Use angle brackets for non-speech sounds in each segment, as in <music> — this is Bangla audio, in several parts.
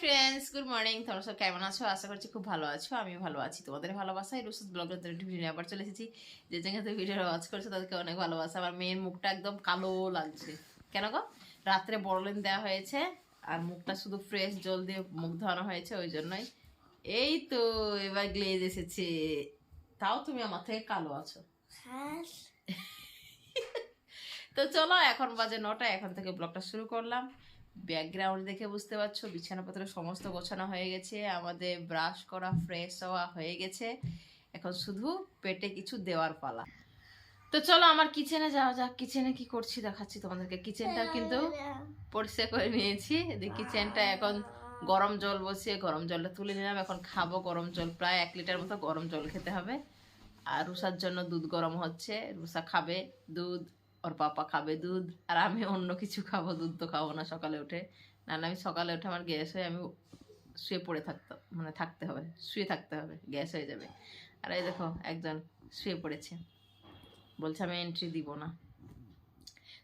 ফ্রেন্ডস গুড মর্নিং তোমরা সব কেমন আছো? আশা করছি খুব ভালো আছো। আমি ভালো আছি। তোমাদের ভালোবাসায় রুসুস ব্লগের ভিডিও নিয়ে আবার চলে এসেছি। যে জায়গাতে ভিডিও ওয়াচ করছ তাদেরকে অনেক ভালোবাসা। আমার মেয়ের মুখটা একদম কালো লাগছে। কেন গো? রাত্রে বড়লেন দেওয়া হয়েছে আর মুখটা শুধু ফ্রেশ জল দিয়ে মুখ ধোয়ানো হয়েছে ওই জন্যই। এই তো এবার গ্লেজ এসেছে। তাও তুমি আমার থেকে কালো আছো। <laughs> তো চলো এখন বাজে নটা এখন থেকে ব্লগটা শুরু করলাম। ব্যাকগ্রাউন্ড দেখে বুঝতে পারছ বিছানাপত্র সমস্ত গোছানো হয়ে গেছে আমাদের ব্রাশ করা ফ্রেশ হওয়া হয়ে গেছে। এখন শুধু পেটে কিছু দেওয়ার পালা। তো চলো আমার কিচেনে যাওয়া যাক কিচেনে কি করছি দেখাচ্ছি তোমাদেরকে। কিচেনটা কিন্তু পরিষ্কার করে নিয়েছি। কিচেনটা এখন গরম জল বসিয়ে গরম জলটা তুলে নিলাম। এখন খাব গরম জল প্রায় এক লিটার মতো গরম জল খেতে হবে। আর রুষার জন্য দুধ গরম হচ্ছে রুষা খাবে দুধ। ওর পাপা খাবে দুধ, আর আমি অন্য কিছু খাব, দুধ তো খাব না সকালে উঠে। না আমি সকালে উঠে আমার গ্যাস হয়ে আমি শুয়ে পড়ে থাকতে মানে থাকতে হবে, শুয়ে থাকতে হবে, গ্যাস হয়ে যাবে। আর এই দেখো, একজন শুয়ে পড়েছে। বলছে, আমি এন্ট্রি দিব না।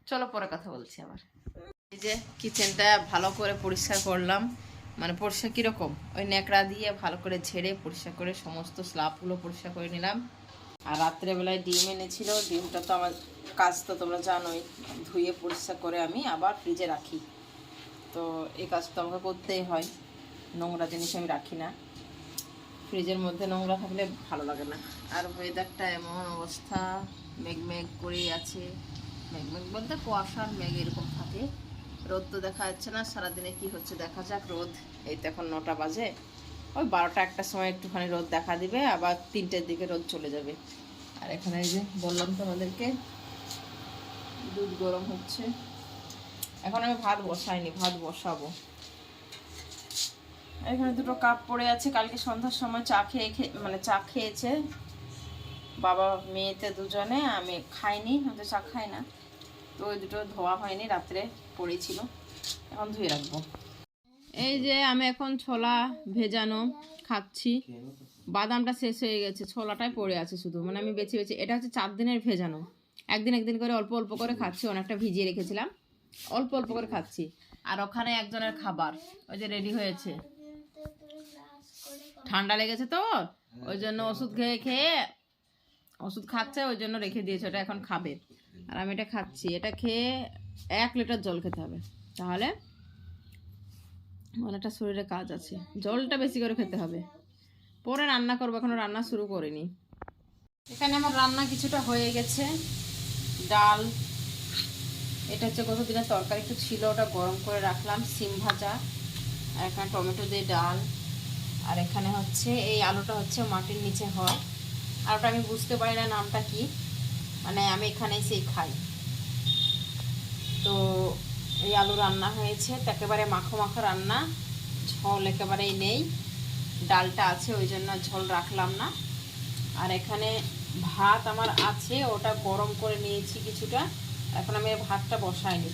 চলো পরে কথা বলছি আবার। এই যে কিচেনটা ভালো করে পরিষ্কার করলাম। মানে পরিষ্কার কীরকম? ওই ন্যাকড়া দিয়ে ভালো করে ঝেড়ে পরিষ্কার করে সমস্ত স্লাবগুলো পরিষ্কার করে নিলাম। আর রাত্রেবেলায় ডিম এনেছিল। ডিমটা তো আমার কাজ তো তোমরা জানোই। ধুয়ে পরিষ্কার করে আমি আবার ফ্রিজে রাখি। তো এই কাজ তো আমাকে করতেই হয়। নোংরা জিনিস আমি রাখি না। ফ্রিজের মধ্যে নোংরা থাকলে ভালো লাগে না। আর ওয়েদারটা এমন অবস্থা। মেঘ মেঘ করেই আছে। মেঘ মেঘ বলতে কুয়াশার মেঘ এরকম থাকে। রোদ তো দেখা যাচ্ছে না। সারাদিনে কি হচ্ছে দেখা যাক। রোদ, এই তো এখন নটা বাজে। ওই বারোটা একটার সময় একটুখানি রোদ দেখা দিবে, আবার তিনটের দিকে রোদ চলে যাবে। আর এখানে এই যে বললাম তোমাদেরকে, দুধ গরম হচ্ছে। এখন আমি ভাত বসাইনি, ভাত বসাবো। এখানে দুটো কাপ পড়ে আছে, কালকে সন্ধ্যার সময় চা খেয়ে মানে চা খেয়েছে। বাবা, মেয়েতে দুজনে, আমি খাইনি হয়তো চা খাই না। তো ওই দুটো ধোয়া হয়নি, রাত্রে পড়েছিল। এখন ধুয়ে রাখব। এই যে আমি এখন ছোলা ভেজানো খাচ্ছি। বাদামটা শেষ হয়ে গেছে, ছোলাটাই পড়ে আছে শুধু। মানে আমি বেছে বেছে, এটা হচ্ছে চার দিনের ভেজানো। একদিন একদিন করে অল্প অল্প করে খাচ্ছি, অনেকটা ভিজিয়ে রেখেছিলাম। অল্প অল্প করে খাচ্ছি। আর ওখানে একজনের খাবার, ওই যে রেডি হয়েছে। ঠান্ডা লেগেছে তো, ওই জন্য ওষুধ খেয়ে খেয়ে ওষুধ খাচ্ছে, ওই জন্য রেখে দিয়েছে, ওটা এখন খাবে। আর আমি এটা খাচ্ছি, এটা খেয়ে এক লিটার জল খেতে হবে। তাহলে অনেকটা শরীরে কাজ আছে। জলটা বেশি করে খেতে হবে। পরে রান্না করব, এখনও রান্না শুরু করিনি। এখানে আমার রান্না কিছুটা হয়ে গেছে। ডাল, এটা হচ্ছে গত দিনের তরকারি, একটু ছিল, ওটা গরম করে রাখলাম, সিম ভাজা, আর এখানে টমেটো দিয়ে ডাল, আর এখানে হচ্ছে, এই আলুটা হচ্ছে মাটির নিচে হয়। আলুটা আমি বুঝতে পারি না নামটা কি। মানে আমি এখানেই সেই খাই। তো এই আলু রান্না হয়েছে, তো একেবারে মাখো মাখো রান্না। ঝোল একেবারেই নেই। ডালটা আছে, ওই জন্য ঝোল রাখলাম না। আর এখানে ভাত আমার আছে, ওটা গরম করে নিয়েছি কিছুটা। এখন আমি ভাতটা বসাইনি।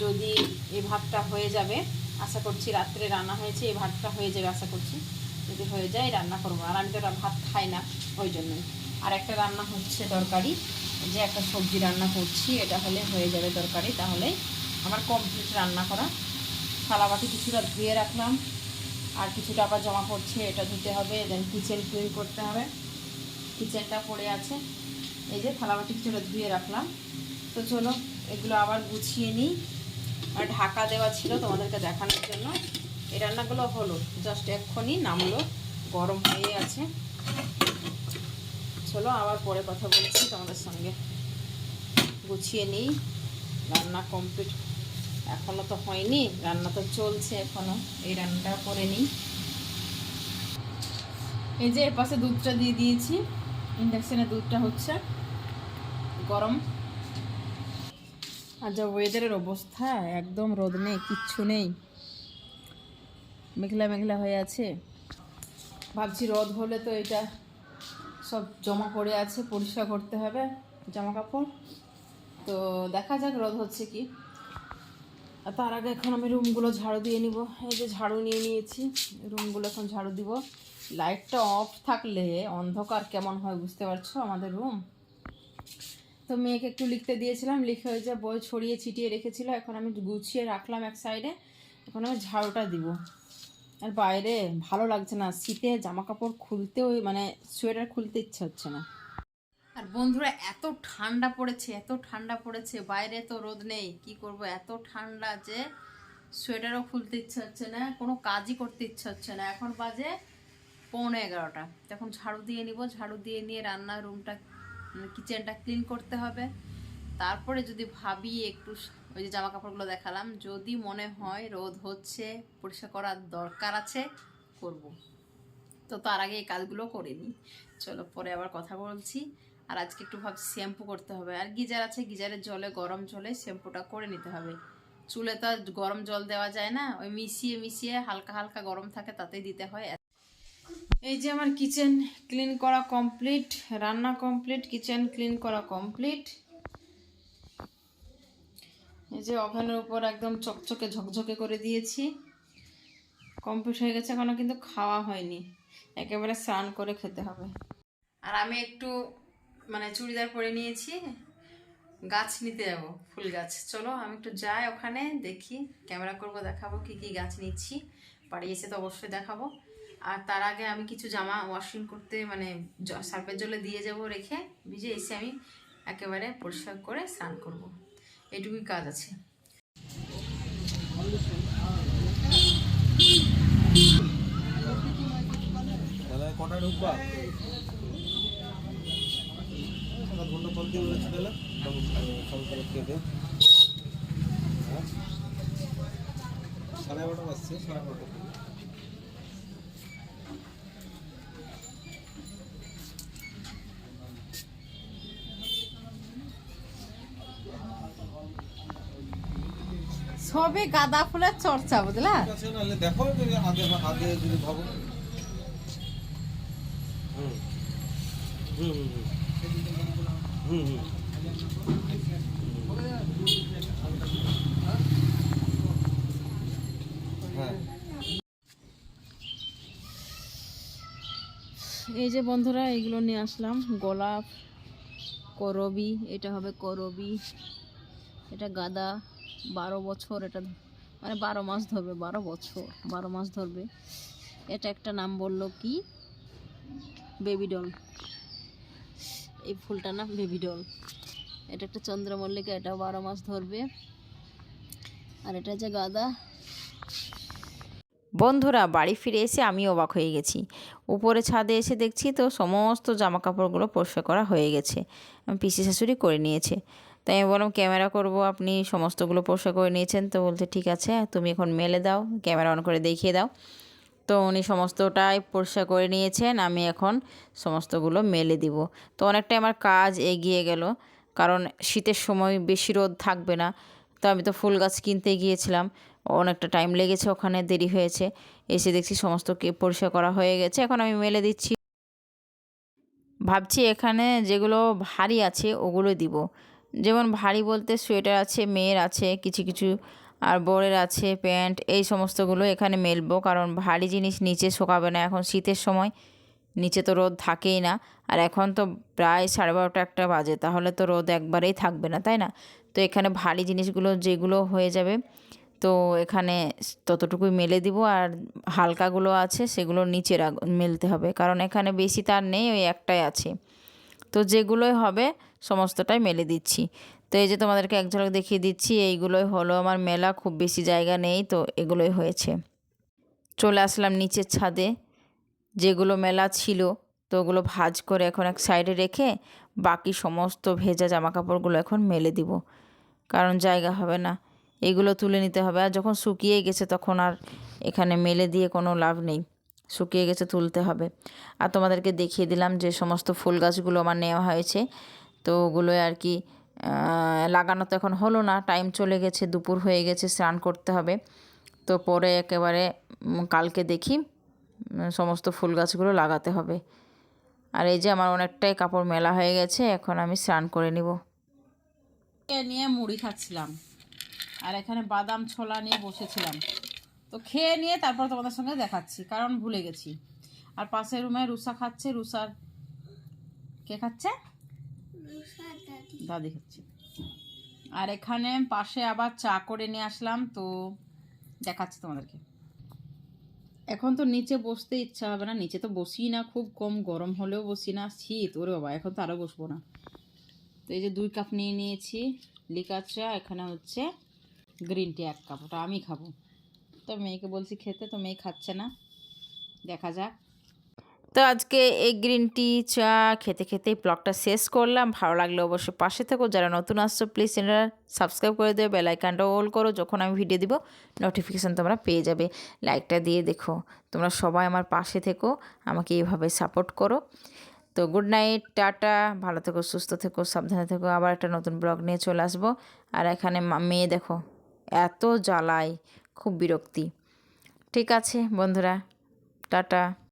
যদি এই ভাতটা হয়ে যাবে, আশা করছি রাত্রে রান্না হয়েছে, এই ভাতটা হয়ে যাবে, আশা করছি। যদি হয়ে যায়, রান্না করব। আর আমি তো ভাত খাই না, ওই জন্যই। আর একটা রান্না হচ্ছে তরকারি। যে একটা সবজি রান্না করছি, এটা হলে হয়ে যাবে তরকারি, তাহলে আমার কমপ্লিট রান্না করা। থালাবাটি কিছুটা ধুয়ে রাখলাম। আর কিছুটা আবার জমা পড়ছে, এটা ধুতে হবে দেন কিচেন ক্লিন করতে হবে। কিচেনটা পড়ে আছে। এই যে থালাবাটি কিছুটা ধুয়ে রাখলাম। তো চলো, এগুলো আবার গুছিয়ে নিই। আর ঢাকা দেওয়া ছিল তোমাদেরকে দেখানোর জন্য। এই রান্নাগুলো হলো জাস্ট এক্ষুনি নামলো, গরম হয়ে আছে। চলো, আবার পরে কথা বলছি তোমাদের সঙ্গে। গুছিয়ে নিই, রান্না কমপ্লিট এখনও তো হয়নি, রান্না তো চলছে এখনও। এই রান্নাটা করে নিই। এই যে পাশে দুধটা দিয়ে দিয়েছি। ইন্ডাকশানে দুধটা হচ্ছে গরম। আর যা ওয়েদারের অবস্থা, একদম রোদ নেই, কিচ্ছু নেই। মেঘলা মেঘলা হয়ে আছে। ভাবছি রোদ হলে তো এটা সব জমা পড়ে আছে, পরিষ্কার করতে হবে জামা কাপড় তো দেখা যাক রোদ হচ্ছে কি। তার আগে এখন আমি রুমগুলো ঝাড়ু দিয়ে নিব। এই যে ঝাড়ু নিয়ে নিয়েছি, রুমগুলো এখন ঝাড়ু দিব। লাইটটা অফ থাকলে অন্ধকার কেমন হয় বুঝতে পারছ আমাদের রুম? তো মেয়েকে একটু লিখতে দিয়েছিলাম, লিখে ওই যে বই ছড়িয়ে ছিটিয়ে রেখেছিল, এখন আমি গুছিয়ে রাখলাম এক সাইডে। এখন আমি ঝাড়ুটা দিব। আর বাইরে ভালো লাগছে না, শীতে জামা কাপড় খুলতেও মানে সোয়েটার খুলতে ইচ্ছে হচ্ছে না। আর বন্ধুরা, এত ঠান্ডা পড়েছে, এত ঠান্ডা পড়েছে, বাইরে তো রোদ নেই, কি করব? এত ঠান্ডা যে সোয়েটারও খুলতে ইচ্ছে হচ্ছে না, কোনো কাজই করতে ইচ্ছে হচ্ছে না। এখন বাজে পৌনে এগারোটা। তখন ঝাড়ু দিয়ে নিব, ঝাড়ু দিয়ে নিয়ে রান্নার রুমটা কিচেনটা ক্লিন করতে হবে। তারপরে যদি ভাবি একটু ওই যে জামা কাপড়গুলো দেখালাম, যদি মনে হয় রোদ হচ্ছে, পরিষ্কার করার দরকার আছে, করব। তো তার আগে এই কাজগুলো করে নিই। চলো পরে আবার কথা বলছি। আর আজকে একটু ভাবছি শ্যাম্পু করতে হবে। আর গিজার আছে, গিজারের জলে, গরম জলে শ্যাম্পুটা করে নিতে হবে। চুলে তো গরম জল দেওয়া যায় না, ওই মিশিয়ে মিশিয়ে হালকা হালকা গরম থাকে তাতেই দিতে হয়। এই যে আমার কিচেন ক্লিন করা কমপ্লিট, রান্না কমপ্লিট, কিচেন ক্লিন করা কমপ্লিট। এই যে ওভেনের উপর একদম চকচকে, ঝকঝকে করে দিয়েছি। কমপ্লিট হয়ে গেছে, এখনও কিন্তু খাওয়া হয়নি। একেবারে স্নান করে খেতে হবে। আর আমি একটু মানে চুড়িদার পরে নিয়েছি। গাছ নিতে যাব, ফুল গাছ। চলো, আমি একটু যাই ওখানে, দেখি ক্যামেরা করব, দেখাবো কি কি গাছ নিচ্ছি। বাড়ি এসে তো অবশ্যই দেখাবো। আর তার আগে আমি কিছু জামা ওয়াশিং করতে মানে সার্ফের জলে দিয়ে যাব রেখে, ভিজে এসে আমি একেবারে পরিষ্কার করে স্নান করব। এটুকুই কাজ আছে। কটা ঢুকবা? পর দিয়ে বলেছি তাহলে? সাড়ে এগারোটা বাজছে সাড়ে এগারোটা সবে গাঁদা ফুলের চর্চা বুঝলা? দেখো যদি আগে আগে যদি ভাবো। হুম। হুম হুম হুম। হুম এই যে বন্ধুরা, এগুলো নিয়ে আসলাম। গোলাপ, করবি, এটা হবে করবি। এটা গাদা, বারো বছর, এটা মানে বারো মাস ধরবে, বারো বছর, বারো মাস ধরবে। এটা একটা নাম বলল কি? Baby doll. এই ফুলটা না বেবি ডল এটা একটা চন্দ্রমল্লিকা, এটা বারো মাস ধরবে। আর এটা যে গাদা। বন্ধুরা, বাড়ি ফিরে এসে আমি অবাক হয়ে গেছি। উপরে ছাদে এসে দেখছি তো সমস্ত জামা কাপড়গুলো পরিষ্কার করা হয়ে গেছে। পিসি শাশুড়ি করে নিয়েছে। তাই আমি বললাম, ক্যামেরা করব, আপনি সমস্তগুলো পরিষ্কার করে নিয়েছেন। তো বলতে ঠিক আছে, তুমি এখন মেলে দাও, ক্যামেরা অন করে দেখিয়ে দাও। তো উনি সমস্তটাই পরিষ্কার করে নিয়েছেন, আমি এখন সমস্তগুলো মেলে দিব। তো অনেকটাই আমার কাজ এগিয়ে গেল, কারণ শীতের সময় বেশি রোদ থাকবে না। তো আমি তো ফুল গাছ কিনতে গিয়েছিলাম, অনেকটা টাইম লেগেছে ওখানে, দেরি হয়েছে। এসে দেখছি সমস্ত পরিষ্কার করা হয়ে গেছে, এখন আমি মেলে দিচ্ছি। ভাবছি এখানে যেগুলো ভারী আছে ওগুলো দিব। যেমন ভারী বলতে সোয়েটার আছে, মেয়ের আছে, কিছু কিছু আর বরের আছে প্যান্ট, এই সমস্তগুলো এখানে মেলবো কারণ ভারী জিনিস নিচে শোকাবে না। এখন শীতের সময় নিচে তো রোদ থাকেই না আর এখন তো প্রায় সাড়ে বারোটা একটা বাজে, তাহলে তো রোদ একবারেই থাকবে না, তাই না? তো এখানে ভারী জিনিসগুলো যেগুলো হয়ে যাবে, তো এখানে ততটুকুই মেলে দিব আর হালকাগুলো আছে সেগুলো নিচে রাখ, মেলতে হবে কারণ এখানে বেশি তার নেই, ওই একটাই আছে। তো যেগুলোই হবে সমস্তটাই মেলে দিচ্ছি। তো এই যে তোমাদেরকে এক ঝলক দেখিয়ে দিচ্ছি, এইগুলোই হলো আমার মেলা, খুব বেশি জায়গা নেই, তো এগুলোই হয়েছে। চলে আসলাম নিচের ছাদে, যেগুলো মেলা ছিল, তো ওগুলো ভাজ করে এখন এক সাইডে রেখে বাকি সমস্ত ভেজা জামা কাপড়গুলো এখন মেলে দিব। কারণ জায়গা হবে না, এগুলো তুলে নিতে হবে। আর যখন শুকিয়ে গেছে তখন আর এখানে মেলে দিয়ে কোনো লাভ নেই, শুকিয়ে গেছে তুলতে হবে। আর তোমাদেরকে দেখিয়ে দিলাম যে সমস্ত ফুল গাছগুলো আমার নেওয়া হয়েছে, তো ওগুলোই আর কি লাগানো তো এখন হলো না। টাইম চলে গেছে, দুপুর হয়ে গেছে, স্নান করতে হবে। তো পরে একেবারে কালকে দেখি সমস্ত ফুল গাছগুলো লাগাতে হবে। আর এই যে আমার অনেকটাই কাপড় মেলা হয়ে গেছে, এখন আমি স্নান করে নিব। নিয়ে মুড়ি খাচ্ছিলাম। আর এখানে বাদাম ছোলা নিয়ে বসেছিলাম। তো খেয়ে নিয়ে তারপর তোমাদের সঙ্গে দেখাচ্ছি, কারণ ভুলে গেছি। আর পাশের রুমে রুষা খাচ্ছে রুষার কে খাচ্ছে? দাদি। খাচ্ছে। আর এখানে পাশে আবার চা করে নিয়ে আসলাম, তো দেখাচ্ছি তোমাদেরকে। এখন তো নিচে বসতে ইচ্ছা হবে না, নিচে তো বসি না, খুব কম গরম হলেও বসি না। শীত, ওরে বাবা, এখন তো আরও বসবো না। তো এই যে দুই কাপ নিয়ে নিয়েছি লিকা চা এখানে হচ্ছে গ্রিন টি এক কাপ, ওটা আমি খাব। তো মেয়েকে বলছি খেতে, তো মেয়ে খাচ্ছে না। দেখা যাক। তো আজকে এই গ্রিন টি চা খেতে খেতে ব্লগটা শেষ করলাম। ভালো লাগলে অবশ্যই পাশে থেকো। যারা নতুন আসছো প্লিজ চ্যানেলটা সাবস্ক্রাইব করে দেবে বেল আইকনটা অল করো। যখন আমি ভিডিও দিব নোটিফিকেশান তোমরা পেয়ে যাবে। লাইকটা দিয়ে দেখো। তোমরা সবাই আমার পাশে থেকো। আমাকে এইভাবে সাপোর্ট করো। তো গুড নাইট টাটা। ভালো থেকো, সুস্থ থেকো, সাবধানে থেকো। আবার একটা নতুন ব্লগ নিয়ে চলে আসব। আর এখানে মেয়ে দেখো, এত জ্বালায়। খুব বিরক্তি। ঠিক আছে, বন্ধুরা। টাটা।